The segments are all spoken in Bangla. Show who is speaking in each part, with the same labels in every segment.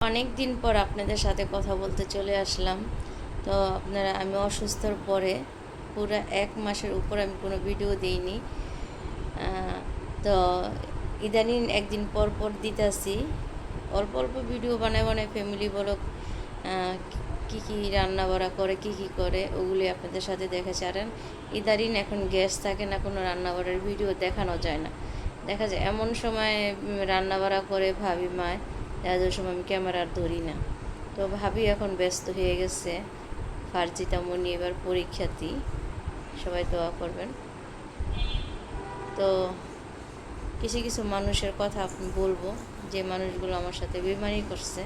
Speaker 1: অনেক দিন পর আপনাদের সাথে কথা বলতে চলে আসলাম। তো আপনারা আমি অসুস্থর পরে পুরো এক মাসের উপর আমি কোনো ভিডিও দিইনি। তো ইদানিং একদিন পর পর দিতেছি। অল্প অল্প ভিডিও বানায় বানায় ফ্যামিলি বলো কী কী রান্না বাড়া করে কী কী করে ওগুলি আপনাদের সাথে দেখাচ্ছি। আর ইদানিং এখন গ্যাস থাকে না কোনো রান্না বাড়ার ভিডিও দেখানো যায় না। দেখা যায় এমন সময় উম, রান্না বাড়া করে ভাবি মায় যাদের সময় আমি ক্যামেরা আর ধরি না। তো ভাবি এখন ব্যস্ত হয়ে গেছে। ফার্জিতা মনি এবার পরীক্ষার্থী সবাই দোয়া করবেন। তো কিছু কিছু মানুষের কথা বলব। যে মানুষগুলো আমার সাথে বেমানি করছে।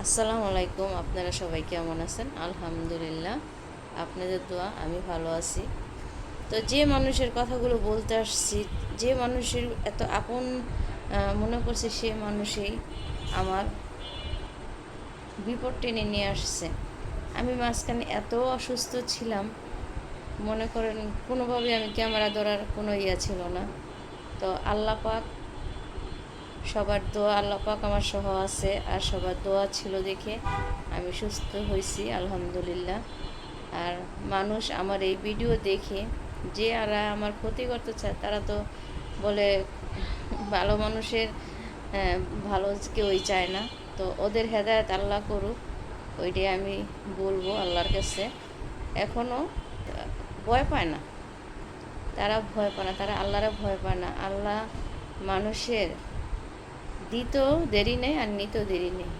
Speaker 1: আসসালামু আলাইকুম, আপনারা সবাই কেমন আছেন? আলহামদুলিল্লাহ, আপনাদের দোয়া, আমি ভালো আছি। তো যে মানুষের কথাগুলো বলতে আসছি, যে মানুষের এত আপন মনে করছে সে মানুষই আমার বিপদ টেনে নিয়ে আসছে। আমি মাঝখানে এত অসুস্থ ছিলাম, মনে করেন কোনোভাবে আমি ক্যামেরা ধরার কোনো ইয়া ছিল না। তো আল্লাহ পাক, সবার দোয়া, আল্লাহ পাক আমার সহ আছে আর সবার দোয়া ছিল দেখে আমি সুস্থ হয়েছি, আলহামদুলিল্লাহ। আর মানুষ আমার এই ভিডিও দেখে যে আর আমার ক্ষতি করতে চায় তারা তো বলে ভালো মানুষের ভালো কেউই চায় না। তো ওদের হেদায়ত আল্লাহ করুক, ওইটাই আমি বলব আল্লাহর কাছে। এখনও ভয় পায় না। তারা ভয় পায় না, তারা আল্লাহরা ভয় পায় না। আল্লাহ মানুষের দিতেও দেরি নেই আর নিতেও দেরি নেই।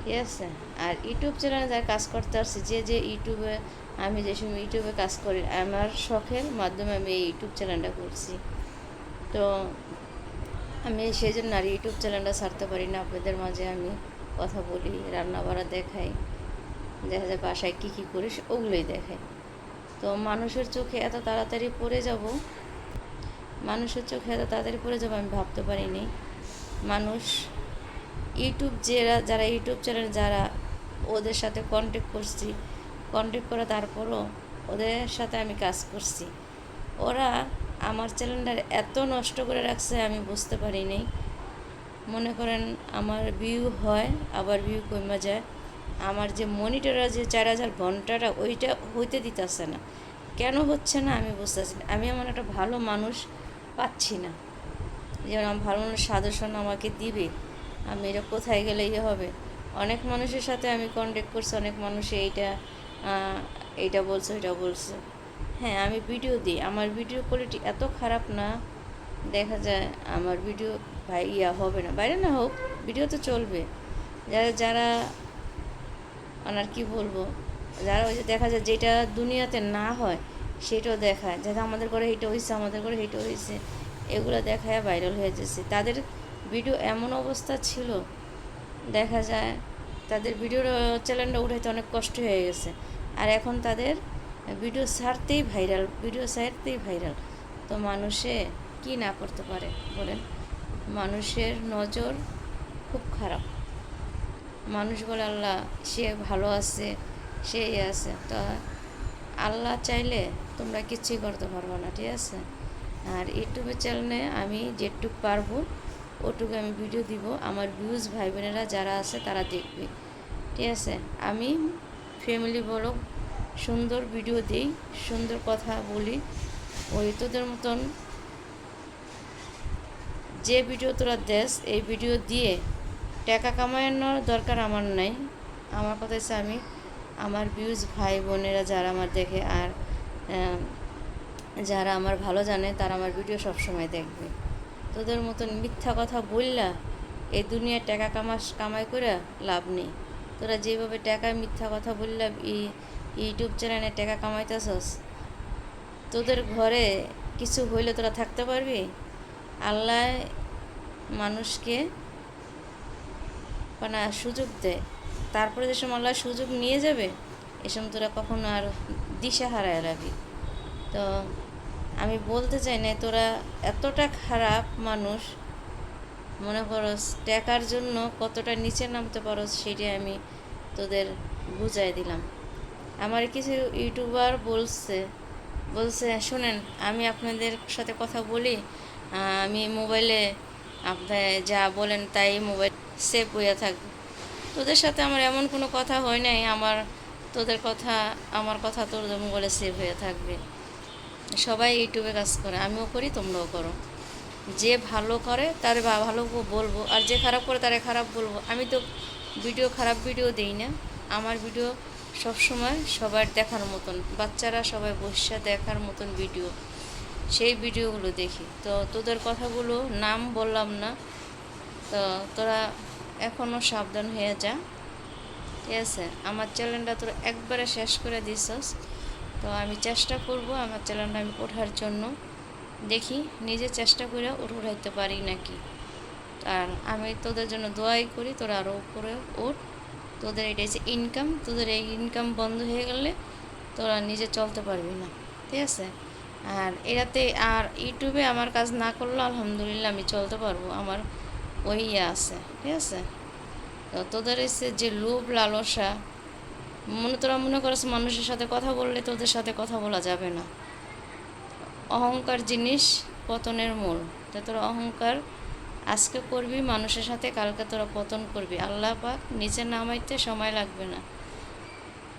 Speaker 1: ঠিক আছে? আর ইউটিউব চ্যানেলে যারা কাজ করতে আসছে, যে যে ইউটিউবে, আমি যে সময় ইউটিউবে কাজ করি, আমার শখের মাধ্যমে আমি এই ইউটিউব চ্যানেলটা করছি। তো আমি সেই জন্য আর ইউটিউব চ্যানেলটা ছাড়তে পারি না। আপনাদের মাঝে আমি কথা বলি রান্না বাড়া দেখাই, দেখা যায় বাসায় কী কী করিস ওগুলোই দেখাই। তো মানুষের চোখে এত তাড়াতাড়ি পড়ে যাব, মানুষের চোখে এত তাড়াতাড়ি পড়ে যাব আমি ভাবতে পারিনি। মানুষ ইউটিউব যারা যারা ইউটিউব চ্যানেল, যারা ওদের সাথে কন্ট্যাক্ট করছি কন্ট্যাক্ট করা তারপরও ওদের সাথে আমি কাজ করছি। ওরা আমার চ্যানেলটা এত নষ্ট করে রাখছে, আমি বুঝতে পারিনি। মনে করেন আমার ভিউ হয়, আবার ভিউ কমে যায়। আমার যে মনিটরে যে চার হাজার ঘন্টাটা ওইটা হইতে দিতেছে না। কেন হচ্ছে না, আমি বুঝতেছি না। আমি এমন একটা ভালো মানুষ পাচ্ছি না। যেমন আমার ভালো মানুষ সাজেশন আমাকে দিবে, আমি এটা কোথায় গেলে ইয়ে হবে? অনেক মানুষের সাথে আমি কন্ট্যাক্ট করছি, অনেক মানুষ এইটা এইটা বলছে, ওইটা বলছে। হ্যাঁ আমি ভিডিও দিই। আমার ভিডিও কোয়ালিটি এত খারাপ না। দেখা যায় আমার ভিডিও ভাই ইয়া হবে না। বাইরে না হোক ভিডিও তো চলবে। যারা যারা আর কি বলব? যারা ওই যে দেখা যায় যেটা দুনিয়াতে না হয়, সেটাও দেখায়। যেটা আমাদের ঘরে এইটা হয়েছে আমাদের ঘরে এইটা হয়েছে এগুলো দেখায় ভাইরাল হয়ে যাচ্ছে। তাদের ভিডিও এমন অবস্থা ছিল, দেখা যায় তাদের ভিডিওর চ্যানেলটা উঠাইতে অনেক কষ্ট হয়ে গেছে। আর এখন তাদের ভিডিও ছাড়তেই ভাইরাল, ভিডিও ছাড়তেই ভাইরাল। তো মানুষে কি না করতে পারে বলেন? মানুষের নজর খুব খারাপ। মানুষ বলে, আল্লাহ, সে ভালো আছে, সে আছে। তো আল্লাহ চাইলে তোমরা কিছুই করতে পারব না, ঠিক আছে? আর ইউটিউবের চ্যানেলে আমি যেটুক পারব, ওটুকু আমি ভিডিও দিব। আমার ভিউজ ভাই বোনেরা যারা আছে তারা দেখবে, ঠিক আছে? আমি ফ্যামিলি বলো সুন্দর ভিডিও দিই, সুন্দর কথা বলি। ওই তোদের মতন যে ভিডিও তোরা দেশ এই ভিডিও দিয়ে টাকা কামানোর দরকার আমার নাই। আমার কথা হচ্ছে আমি, আমার ভিউজ ভাই বোনেরা যারা আমার দেখে আর যারা আমার ভালো জানে, তারা আমার ভিডিও সবসময় দেখবে। তোদের মতন মিথ্যা কথা বললা, এই দুনিয়ায় টাকা কামাস, কামাই করে লাভ নেই। তোরা যেভাবে টাকা মিথ্যা কথা বললা ইউটিউব চ্যানেলে টাকা কামাইতেছস? তোদের ঘরে কিছু হইলে তোরা থাকতে পারবি? আল্লাহ মানুষকে মানে সুযোগ দেয় তারপরে যে সময় আল্লাহ সুযোগ নিয়ে যাবে, এ সময় তোরা কখনো আর দিশা হারায় রাখবি তো আমি বলতে চাই না, তোরা এতটা খারাপ মানুষ, মনে করস টাকার জন্য কতটা নিচে নামতে পারস, সেটাই আমি তোদের বুঝাই দিলাম। আমার কিছু ইউটিউবার বলছে বলছে, শুনেন, আমি আপনাদের সাথে কথা বলি আমি মোবাইলে আপনি যা বলেন তাই মোবাইল সেভ হয়ে থাকবে তোদের সাথে আমার এমন কোনো কথা হয় নাই, আমার, তোদের কথা, আমার কথা তোদের মোবাইলে সেভ হয়ে থাকবে। সবাই ইউটিউবে কাজ করে, আমিও করি, তোমরাও করো। যে ভালো করে, তার ভালো বলব, আর যে খারাপ করে, তারে খারাপ বলব। আমি তো ভিডিও, খারাপ ভিডিও দেই না। আমার ভিডিও সব সময় সবার দেখার মতন, বাচ্চারা সবাই বসে দেখার মতন ভিডিও সেই ভিডিওগুলো দেখি। তো তোদের কথাগুলো নাম বললাম না। তো তোরা এখনও সাবধান হয়ে যা। ঠিক আছে? আমার চ্যানেলটা তোরা একবারে শেষ করে দিছস। তো আমি চেষ্টা করব আমার চ্যানেলটা আমি ওঠার জন্য। দেখি, নিজে চেষ্টা করে উঠাইতে পারি নাকি? আর আমি তোদের জন্য দোয়াই করি, তোরা আরও উপরে ওঠ। তোদের এটা হচ্ছে ইনকাম তোদের এই ইনকাম বন্ধ হয়ে গেলে তোরা নিজে চলতে পারবি না, ঠিক আছে? আর এটাতে আর ইউটিউবে আমার কাজ না করলে আলহামদুলিল্লাহ আমি চলতে পারব, আমার ওই ইয়ে আছে, ঠিক আছে? তো তোদের এসে যে লোভ, লালসা, মনে তোরা মনে করছ মানুষের সাথে কথা বললে তোদের সাথে কথা বলা যাবে না। অহংকার জিনিস পতনের মূল, তা তোরা অহংকার আজকে করবি, মানুষের সাথে কালকে তোরা পতন করবি। আল্লাহ পাক নিচে নামাইতে সময় লাগবে না।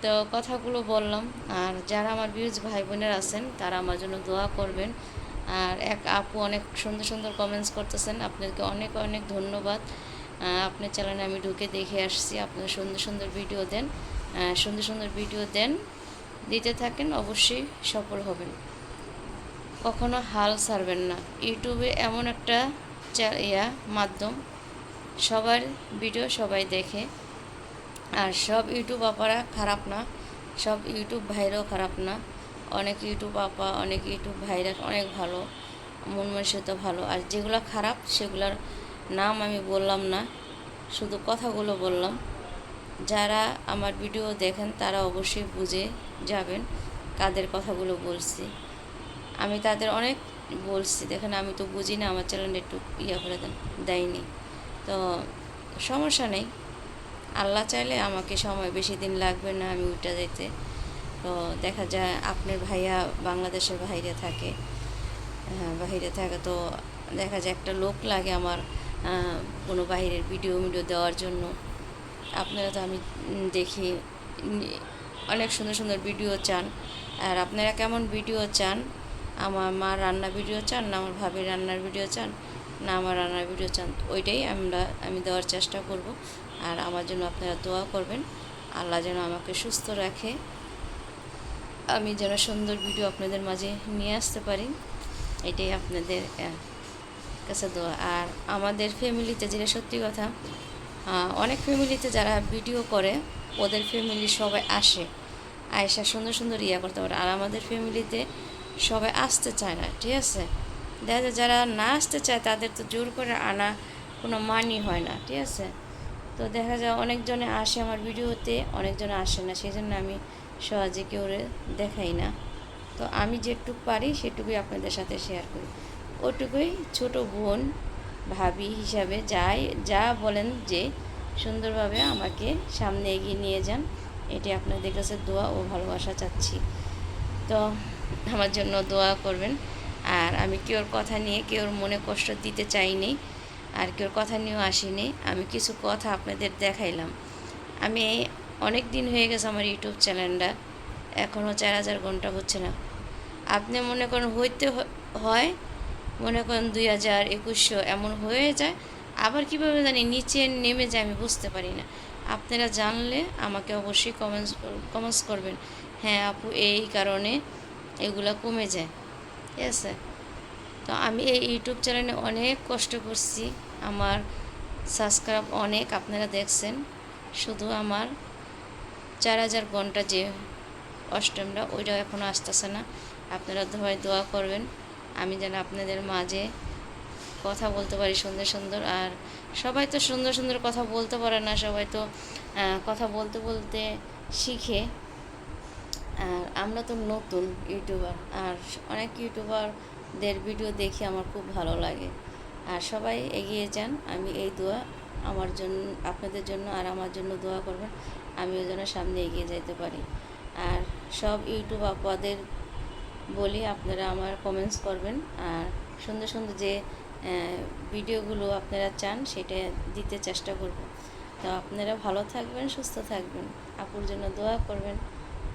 Speaker 1: তো কথাগুলো বললাম, আর যারা আমার ভিউজ ভাই বোনের আছেন, তারা আমার জন্য দোয়া করবেন। আর এক আপু অনেক সুন্দর সুন্দর কমেন্টস করতেছেন আপনাদেরকে অনেক অনেক ধন্যবাদ। আপনার চ্যানেলে আমি ঢুকে দেখে আসছি, আপনারা সুন্দর সুন্দর ভিডিও দেন। সুন্দর সুন্দর ভিডিও দেন। দিতে থাকেন, অবশ্যই সফল হবেন। কখনো হাল ছাড়বেন না। ইউটিউবে এমন একটা ইয়া মাধ্যম। সবার ভিডিও সবাই দেখে। আর সব ইউটিউব আপারা খারাপ না। সব ইউটিউব ভাইরাও খারাপ না। অনেক ইউটিউব আপা, অনেক ইউটিউব ভাইরা অনেক ভালো। মন মানসিকতা ভালো। আর যেগুলো খারাপ, সেগুলোর নাম আমি বললাম না। শুধু কথাগুলো বললাম। যারা আমার ভিডিও দেখেন, তারা অবশ্যই বুঝে যাবেন কাদের কথাগুলো বলছি। আমি তাদের অনেক বলছি, দেখেন, আমি তো বুঝি না, আমার চ্যানেল একটু ইয়া করে দেন, দেয়নি। তো সমস্যা নেই। আল্লাহ চাইলে আমাকে সময় বেশি দিন লাগবে না আমি উঠে যেতে তো দেখা যায় আপনার ভাইয়া বাংলাদেশের বাইরে থাকে হ্যাঁ বাইরে থাকে। তো দেখা যায় একটা লোক লাগে আমার কোনো বাইরের ভিডিও মিডিও দেওয়ার জন্য। আপনারা তো আমি দেখি, অনেক সুন্দর সুন্দর ভিডিও চান। আর আপনারা কেমন ভিডিও চান? আমার মা রান্না ভিডিও চান, না আমার ভাবির রান্নার ভিডিও চান, না আমার রান্নার ভিডিও চান, ওইটাই আমরা, আমি দেওয়ার চেষ্টা করব। আর আমার জন্য আপনারা দোয়া করবেন। আল্লাহ যেন আমাকে সুস্থ রাখে। আমি যেন সুন্দর ভিডিও আপনাদের মাঝে নিয়ে আসতে পারি। এটাই আপনাদের কাছে দোয়া। আর আমাদের ফ্যামিলিতে যেটা সত্যি কথা অনেক ফ্যামিলিতে যারা ভিডিও করে, ওদের ফ্যামিলি সবাই আসে। আয়সা সুন্দর সুন্দর ইয়া করতে পারে। আর আমাদের ফ্যামিলিতে সবাই আসতে চায় না, ঠিক আছে? দেখা যায় যারা না আসতে চায়, তাদের তো জোর করে আনা কোনো মানি হয় না, ঠিক আছে? তো দেখা যায় অনেকজনে আসে আমার ভিডিওতে, অনেকজনে আসে না সেই জন্য আমি সহজে কেউ দেখাই না। তো আমি যেটুকু পারি, সেটুকুই আপনাদের সাথে শেয়ার করি। ওটুকুই ছোট বোন, ভাবি হিসাবে যাই, যা বলেন যে সুন্দরভাবে আমাকে সামনে এগিয়ে নিয়ে যান, এটি আপনাদের কাছে দোয়া ও ভালোবাসা চাচ্ছি। তো আমার জন্য দোয়া করবেন। আর আমি কেউর কথা নিয়ে কেউর মনে কষ্ট দিতে চাইনি, আর কেউর কথা নিয়েও আসিনি। আমি কিছু কথা আপনাদের দেখাইলাম। আমি অনেক দিন হয়ে গেছে আমার ইউটিউব চ্যানেলটা, এখনও চার হাজার ঘণ্টা হচ্ছে না। আপনি মনে করেন হইতে হয়, মনে করেন দুই হাজার একুশশো এমন হয়ে যায়, আবার কীভাবে জানি নিচে নেমে যায় আমি বুঝতে পারি না। আপনারা জানলে আমাকে অবশ্যই কমেন্টস কমেন্টস করবেন। হ্যাঁ আপু, এই কারণে এগুলা কমে যায়। ঠিক আছে? তো আমি এই ইউটিউব চ্যানেলে অনেক কষ্ট করছি। আমার সাবস্ক্রাইব অনেক আপনারা দেখছেন। শুধু আমার চার হাজার ঘণ্টা যে অষ্টমটা, ওইটাও এখনও আসতেছে না। আপনারা সবাই দোয়া করবেন। আমি যেন আপনাদের মাঝে কথা বলতে পারি সুন্দর সুন্দর। আর সবাই তো সুন্দর সুন্দর কথা বলতে পারে না। সবাই তো কথা বলতে বলতে শিখে আর আমরা তো নতুন ইউটিউবার, আর অনেক ইউটিউবারদের ভিডিও দেখে আমার খুব ভালো লাগে। আর সবাই এগিয়ে যান, আমি এই দোয়া আমার জন্য, আপনাদের জন্য আর আমার জন্য দোয়া করবেন, আমিও যেন সামনে এগিয়ে যেতে পারি। আর সব ইউটিউব আপাদের বলি, আপনারা আমার কমেন্টস করবেন, আর সুন্দর সুন্দর যে ভিডিওগুলো আপনারা চান, সেটা দিতে চেষ্টা করব। তো আপনারা ভালো থাকবেন, সুস্থ থাকবেন, আপুর জন্য দোয়া করবেন।